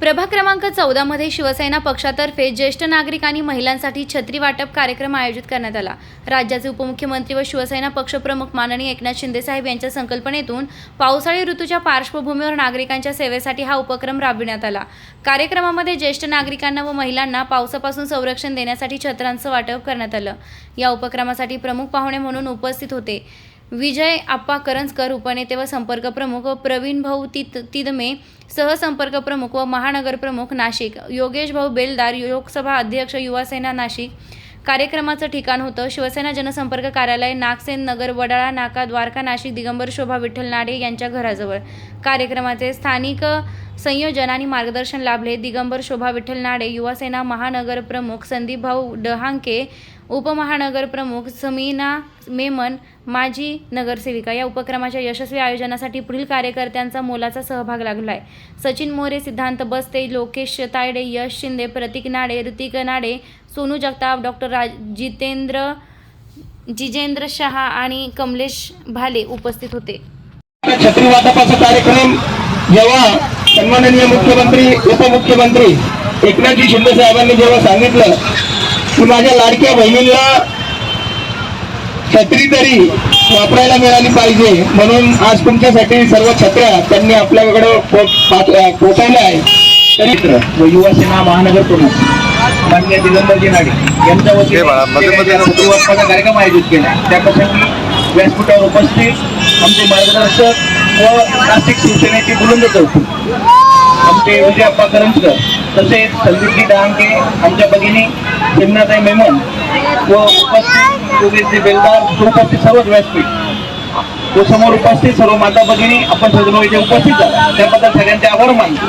प्रभाग क्रमांक चौदामध्ये शिवसेना पक्षातर्फे ज्येष्ठ नागरिक आणि महिलांसाठी छत्री वाटप कार्यक्रम आयोजित करण्यात आला. राज्याचे उपमुख्यमंत्री व शिवसेना पक्षप्रमुख माननीय एकनाथ शिंदेसाहेब यांच्या संकल्पनेतून पावसाळी ऋतूच्या पार्श्वभूमीवर नागरिकांच्या सेवेसाठी हा उपक्रम राबविण्यात आला. कार्यक्रमामध्ये ज्येष्ठ नागरिकांना व महिलांना पावसापासून संरक्षण देण्यासाठी छत्रांचं वाटप करण्यात आलं. या उपक्रमासाठी प्रमुख पाहुणे म्हणून उपस्थित होते. विजय आप्पा करंजकर उपनेते व संपर्क प्रमुख व प्रवीण भाऊ तित तिदमे सहसंपर्क प्रमुख व महानगर प्रमुख नाशिक. योगेश भाऊ बेलदार लोकसभा अध्यक्ष युवासेना नाशिक. कार्यक्रमाचं ठिकाण होतं शिवसेना जनसंपर्क कार्यालय नागसेन नगर वडाळा नाका द्वारका नाशिक दिगंबर शोभा विठ्ठल नाडे यांच्या घराजवळ. कार्यक्रमाचे स्थानिक संयोजन आणि मार्गदर्शन लाभले. दिगंबर शोभा विठ्ठल नाडे युवासेना महानगर प्रमुख संदीप भाऊ डहांके उपमहानगर प्रमुख समीना मेमन माजी नगरसेविका या उपक्रमाच्या यशस्वी आयोजनासाठी पुढील कार्यकर्त्यांचा मोलाचा सहभाग लागला आहे सचिन मोरे सिद्धांत बस्ते लोकेश तायडे यश शिंदे प्रतीक नाडे ऋतिक नाडे सोनू जगताप डॉक्टर राज जितेंद्र जिजेंद्र शहा आणि कमलेश भाले उपस्थित होते. कार्यक्रम जेव्हा सन्माननीय मुख्यमंत्री उपमुख्यमंत्री एकनाथजी शिंदे साहेबांनी जेव्हा सांगितलं की माझ्या लाडक्या बहिणींना छत्री तरी वापरायला मिळाली पाहिजे. म्हणून आज तुमच्यासाठी सर्व छत्र्या त्यांनी आपल्याकडे पोहोचवल्या आहे तरी व युवासेना महानगर प्रमुख मान्य दिगंबरजी नाडे यांच्या वतीने कार्यक्रम आयोजित केला. त्या प्रसंगी व्यासपीठावर उपस्थित आमचे मार्गदर्शक व नाशिक शिवसेनेचे बुलंद चौकी. आमचे विजयप्पा करंजकर तसेच संदीपजी डहांके आमच्या भगिनी चिमनाताई मेमन व उपस्थित योगेशजी बेलदार उपस्थित सर्वच व्यासपीठ. व समोर उपस्थित सर्व माता भगिनी आपण सर्व इथे उपस्थित झाला त्याबद्दल सगळ्यांचे आभार मानतो.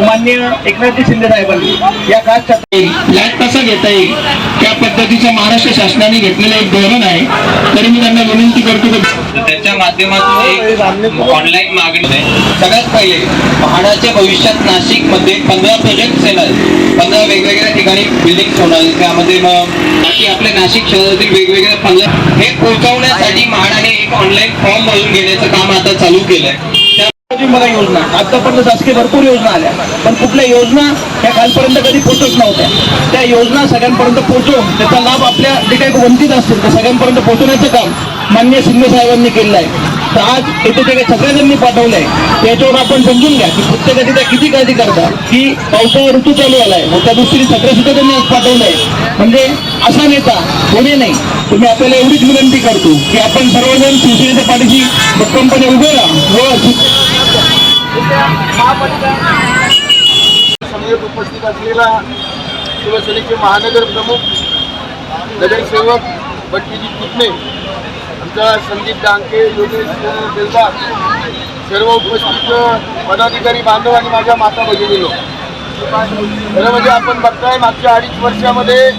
मान्य एकनाथजी शिंदे साहेबांनी या काळात फ्लॅट कसा घेता येईल? त्या पद्धतीचं महाराष्ट्र शासनाने घेतलेलं एक धोरण आहे. तरी मी त्यांना विनंती करतो की त्याच्या माध्यमातून एक ऑनलाईन मागणी आहे. सगळ्यात पहिले म्हाडाच्या भविष्यात नाशिकमध्ये पंधरा प्रोजेक्ट येणार. पंधरा वेगवेगळ्या ठिकाणी बिल्डिंग होणार. त्यामध्ये मग बाकी आपल्या नाशिक शहरातील वेगवेगळ्या पंधरा हे पोहोचवण्यासाठी म्हाडाने एक ऑनलाईन फॉर्म भरून घेण्याचं काम आता चालू केलंय. बघा योजना. आतापर्यंत शासकीय भरपूर योजना आल्या. पण कुठल्या योजना ह्या कालपर्यंत कधी पोहोचत नव्हत्या. त्या योजना सगळ्यांपर्यंत पोहोचवून त्याचा लाभ आपल्या जे काही वंचित असतील त्या सगळ्यांपर्यंत पोहोचवण्याचं काम मान्य शिंदे साहेबांनी केलेलं आहे. तर आज येथे जे काही सगळ्यांनी पाठवलंय त्याच्यावर आपण समजून घ्या की प्रत्येकाची त्या किती काळजी करतात की पावसाळा ऋतू चालू आलाय मग त्या दृष्टीने सगळं सुद्धा त्यांनी आज पाठवलंय. म्हणजे असा नेता कोणी नाही. तुम्ही आपल्याला एवढीच विनंती करतो की आपण सर्वजण शिवसेनेच्या पाठीशी भक्कमपणे उभे राहा. व समेत उपस्थित असलेला शिवसेनेचे महानगर प्रमुख नगरसेवक बट्टीजी पुतणे आमचा संदीप डांके योगेश बेलदार सर्व उपस्थित पदाधिकारी बांधव आणि माझ्या माता भगिनीनो. खरं म्हणजे आपण बघताय मागच्या अडीच वर्षामध्ये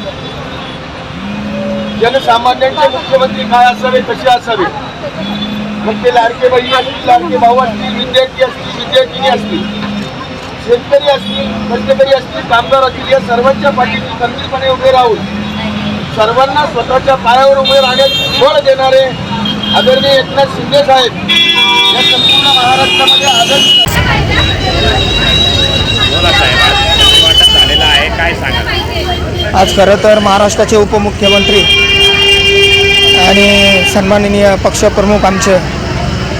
जनसामान्यांचे मुख्यमंत्री काय असावे कसे असावे? मग ते लाडके बहिणी असतील लाडके भाऊ असतील विद्यार्थी असतील विद्यार्थिनी असतील शेतकरी असतील कष्टकरी असतील कामगार असतील या सर्वांच्या पाठीशी खंबीरपणे उभे राहून सर्वांना स्वतःच्या पायावर उभे राहण्यास बळ देणारे आदरणीय एकनाथ शिंदे साहेब या संपूर्ण महाराष्ट्रामध्ये आदर्श बोला साहेब आज छत्री वाटप झालेलं आहे? काय सांगाल? आज खरं तर महाराष्ट्राचे उपमुख्यमंत्री आणि सन्माननीय पक्षप्रमुख आमचे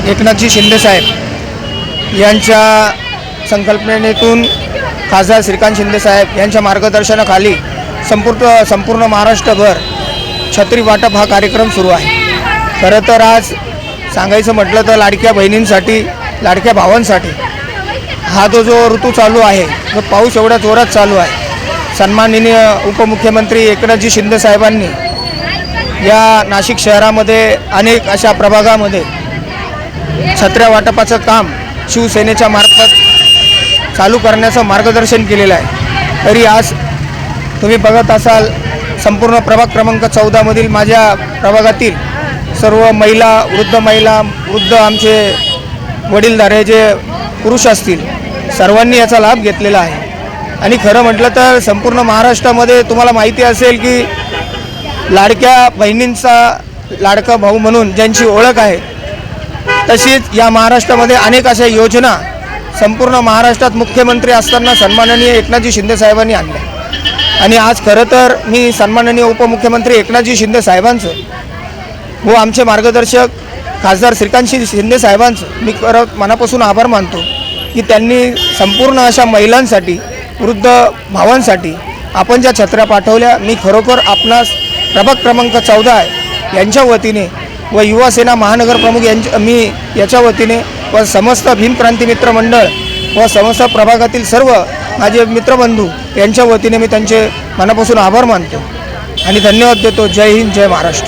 एकनाथजी शिंदेसाहेब यांच्या संकल्पनेतून खासदार श्रीकांत शिंदेसाहेब यांच्या मार्गदर्शनाखाली संपूर्ण संपूर्ण महाराष्ट्रभर छत्री वाटप हा कार्यक्रम सुरू आहे. खरं तर आज सांगायचं म्हटलं तर लाडक्या बहिणींसाठी लाडक्या भावांसाठी हा तो जो ऋतू चालू आहे तो पाऊस एवढ्या जोरात चालू आहे सन्माननीय उपमुख्यमंत्री एकनाथजी शिंदे साहेबांनी या नाशिक शहरामध्ये अनेक अशा प्रभागामध्ये छत्र्या वाटपाचं काम शिवसेनेच्या मार्फत चालू करण्याचं मार्गदर्शन केलेलं आहे. तरी आज तुम्ही बघत असाल संपूर्ण प्रभाग क्रमांक चौदामधील माझ्या प्रभागातील सर्व महिला वृद्ध महिला वृद्ध आमचे वडीलधारे जे पुरुष असतील सर्वांनी याचा लाभ घेतलेला आहे. आणि खरं म्हटलं तर संपूर्ण महाराष्ट्रामध्ये तुम्हाला माहिती असेल की लाडक्या बहिणींचा लाडका भाऊ म्हणून ज्यांची ओळख आहे तशीच या महाराष्ट्रामध्ये अनेक अशा योजना संपूर्ण महाराष्ट्रात मुख्यमंत्री असताना सन्माननीय एकनाथजी शिंदे साहेबांनी आणल्या. आणि आज खरं तर मी सन्माननीय उपमुख्यमंत्री एकनाथजी शिंदे साहेबांचं व आमचे मार्गदर्शक खासदार श्रीकांतशी शिंदे साहेबांचं मी खरं मनापासून आभार मानतो की त्यांनी संपूर्ण अशा महिलांसाठी वृद्ध भावांसाठी आपण ज्या छत्र्या पाठवल्या मी खरोखर आपणास प्रभाग क्रमांक चौदा आहे यांच्या वतीने व युवा सेना महानगर प्रमुख यांच्या मी याच्या वतीने व समस्त भीमक्रांती मित्र मंडळ व समस्त प्रभागातील सर्व माझे मित्रबंधू यांच्या वतीने मी त्यांचे मनापासून आभार मानतो. आणि धन्यवाद देतो. जय हिंद जय महाराष्ट्र.